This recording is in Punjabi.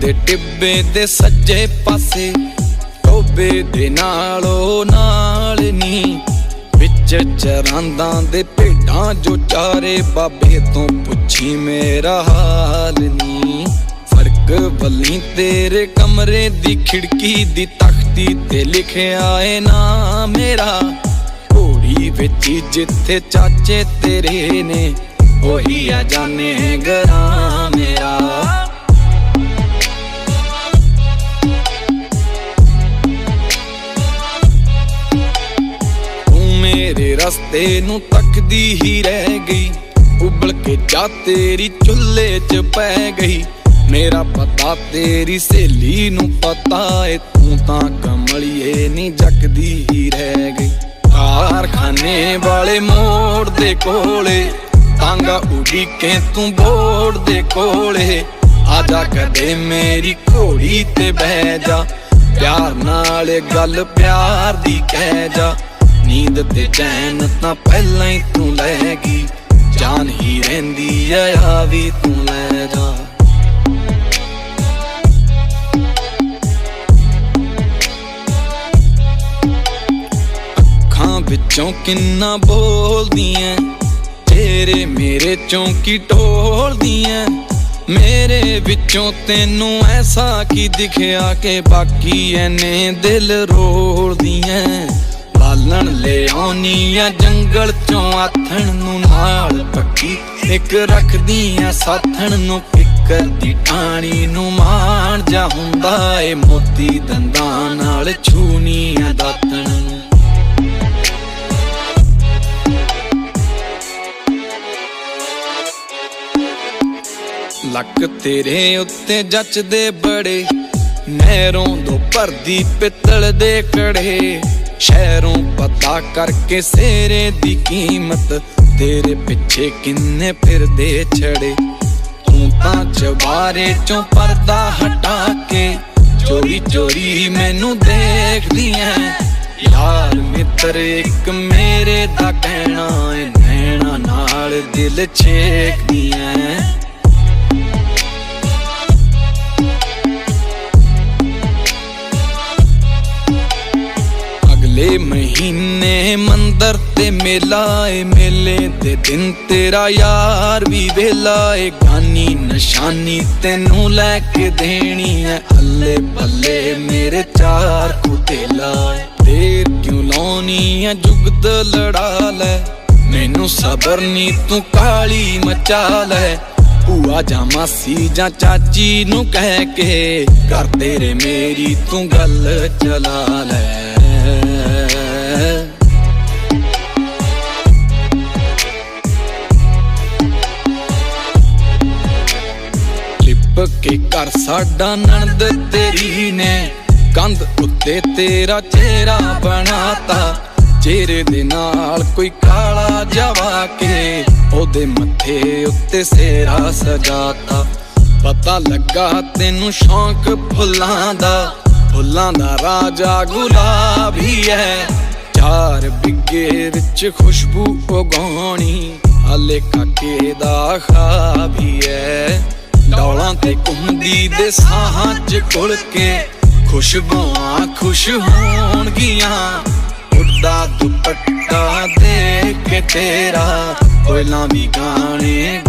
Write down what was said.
ਦੇ ਟਿੱਬੇ ਦੇ ਸੱਜੇ ਪਾਸੇ, ਟੋਬੇ ਦੇ ਨਾਲੋਂ ਨਾਲ ਨੀ। ਵਿੱਚ ਚਰਾਂਦਾਂ ਦੇ ਭੇਡਾਂ ਜੋ ਚਾਰੇ ਬਾਬੇ ਤੋਂ ਪੁੱਛੀ, ਮੇਰਾ ਹਾਲ ਨੀ। ਫ਼ਰਕ ਵੱਲੀ ਤੇਰੇ ਕਮਰੇ ਦੀ ਖਿੜਕੀ ਦੀ ਤਖਤੀ ਤੇ ਲਿਖਿਆ ਏ ਨਾ ਮੇਰਾ। ਘੋੜੀ ਵਿੱਚ ਜਿੱਥੇ ਚਾਚੇ ਤੇਰੇ ਨੇ, ਉਹੀ ਆ ਜਾਣੇ ਗਰਾਂ ਮੇਰਾ। ਰਸਤੇ ਨੂੰ ਤੱਕਦੀ ਹੀ ਰਹਿ ਗਈ। ਉਬਲ ਕੇ ਜਾ ਤੇਰੀ ਚੁੱਲ੍ਹੇ 'ਚ ਪੈ ਗਈ। ਮੇਰਾ ਪਤਾ ਤੇਰੀ ਸਹੇਲੀ ਨੂੰ ਪਤਾ ਏ, ਤੂੰ ਤਾਂ ਕਮਲੀਏ ਨਹੀਂ ਜੱਕਦੀ ਹੀ ਰਹਿ ਗਈ। ਕਾਰਖਾਨੇ ਵਾਲੇ ਮੋੜ ਦੇ ਕੋਲੇ, ਤਾਂਗਾ ਉਡੀਕੇ ਤੂੰ ਬੋੜ ਦੇ ਕੋਲੇ। ਆ ਜਾ ਕਦੇ ਮੇਰੀ ਘੋੜੀ ਤੇ ਬਹਿ ਜਾ, ਪਿਆਰ ਨਾਲ ਗੱਲ ਪਿਆਰ ਦੀ ਕਹਿ ਜਾ। ਨੀਂਦ ਤੇ ਚੈਨ ਤਾਂ ਪਹਿਲਾਂ ਹੀ ਤੂੰ ਲੈ ਗਈ। ਜਾਨ ਹੀ ਰਹਿੰਦੀ ਆ ਆ ਵੀ ਤੂੰ ਲੈ ਜਾ। ਅੱਖਾਂ ਵਿੱਚੋਂ ਕਿੰਨਾ ਬੋਲਦੀਆਂ, ਤੇਰੇ ਮੇਰੇ ਚੋਂ ਕੀ ਢੋਲਦੀਆਂ। ਮੇਰੇ ਵਿੱਚੋਂ ਤੈਨੂੰ ਐਸਾ ਕੀ ਦਿਖਿਆ ਕਿ ਬਾਕੀ ਐਨੇ ਦਿਲ ਰੋਲਦੀਆਂ। ਬਾਲਣ ਲੈ ਜੰਗਲ ਚੋਂ ਆਥਣ ਨੂੰ ਨਾਲ ਪੱਕੀ। ਇੱਕ ਰੱਖਦੀਆਂ ਸਾਥਣ ਨੂੰ, ਫਿਕਰ ਦੀ ਟਾਣੀ ਨੂੰ ਮਾਣ ਜਾ ਹੁੰਦਾ ਏ। ਮੋਤੀ ਦੰਦਾਂ ਨਾਲ ਛੂਨੀਆਂ ਦਾਤਣ ਨੂੰ। ਲੱਕ ਤੇਰੇ ਉੱਤੇ ਜੱਚਦੇ ਬੜੇ, ਨਹਿਰੋਂ ਦੋ ਭਰਦੀ ਪਿੱਤਲ ਦੇ ਕੜੇ। ਸ਼ਹਿਰੋਂ ਪਤਾ ਕਰਕੇ ਸੇਰੇ ਦੀ ਕੀਮਤ। ਤੇਰੇ ਪਿੱਛੇ ਕਿੰਨੇ ਫਿਰਦੇ ਛੜੇ। ਤੂੰ ਤਾਂ ਚਵਾਰੇ ਚੋਂ ਪਰਦਾ ਹਟਾ ਕੇ ਚੋਰੀ ਚੋਰੀ ਮੈਨੂੰ ਦੇਖਦੀ ਐ। ਯਾਰ ਮਿੱਤਰ, ਇੱਕ ਮੇਰੇ ਦਾ ਕਹਿਣਾ ਏ ਨੈਣਾ ਨਾਲ ਦਿਲ ਛੇਕਦੀ ਐ। ਮੰਦਰ ਤੇ ਮੇਲਾ ਏ, ਮੇਲੇ ਦੇ ਦਿਨ ਤੇਰਾ ਯਾਰ ਵੀ ਵੇਲਾ ਏ। ਗਾਨੀ ਨਿਸ਼ਾਨੀ ਤੈਨੂੰ ਲੈ ਕੇ ਦੇਣੀ ਐ ਅੱਲੇ ਬੱਲੇ ਮੇਰੇ ਚਾਰ ਕੁਤੇਲਾ ਦੇਰ ਕਿਉਂ ਲਾਉਣੀ ਐ ਜੁਗਤ ਲੜਾ ਲੈ ਮੈਨੂੰ ਸਬਰ ਨੀ, ਤੂੰ ਕਾਲੀ ਮਚਾ ਲੈ ਭੂਆ ਜਾਂ ਮਾਸੀ ਜਾਂ ਚਾਚੀ ਨੂੰ ਕਹਿ ਕੇ ਕਰ ਤੇਰੇ ਮੇਰੀ ਤੂੰ ਗੱਲ ਚਲਾ ਲੈ ਘਰ ਸਾਡਾ ਨਣਦ ਤੇਰੀ ਨੇ ਕੰਧ ਉੱਤੇ ਤੇਰਾ ਚਿਹਰਾ ਬਣਾਤਾ। ਚਿਹਰੇ ਦੇ ਨਾਲ ਕੋਈ ਕਾਲਾ ਜਵਾ ਕੇ ਉਹਦੇ ਮੱਥੇ ਉੱਤੇ ਸੇਰਾ ਸਜਾਤਾ। ਪਤਾ ਲੱਗਾ ਤੈਨੂੰ ਸ਼ੌਂਕ ਫੁੱਲਾਂ ਦਾ ਫੁੱਲਾਂ ਦਾ ਰਾਜਾ ਗੁਲਾਬ ਹੀ ਹੈ ਚਾਰ ਬਿੱਗੇ ਵਿੱਚ ਖੁਸ਼ਬੂ ਉਗਾਉਣੀ, ਹਾਲੇ ਕਾਕੇ ਦਾ ਖਾਬ ਹੀ ਹੈ ਤੇ ਘੁੰਮਦੀ ਦੇ ਸਾਹਾਂ 'ਚ ਘੁਲ ਕੇ ਖੁਸ਼ਬੂਆਂ ਖੁਸ਼ ਹੋਣਗੀਆਂ। ਉੱਡਾ ਦੁਪੱਟਾ ਦੇ ਕੇ ਤੇਰਾ ਕੋਇਲਾਂ ਵੀ ਗਾਣੇ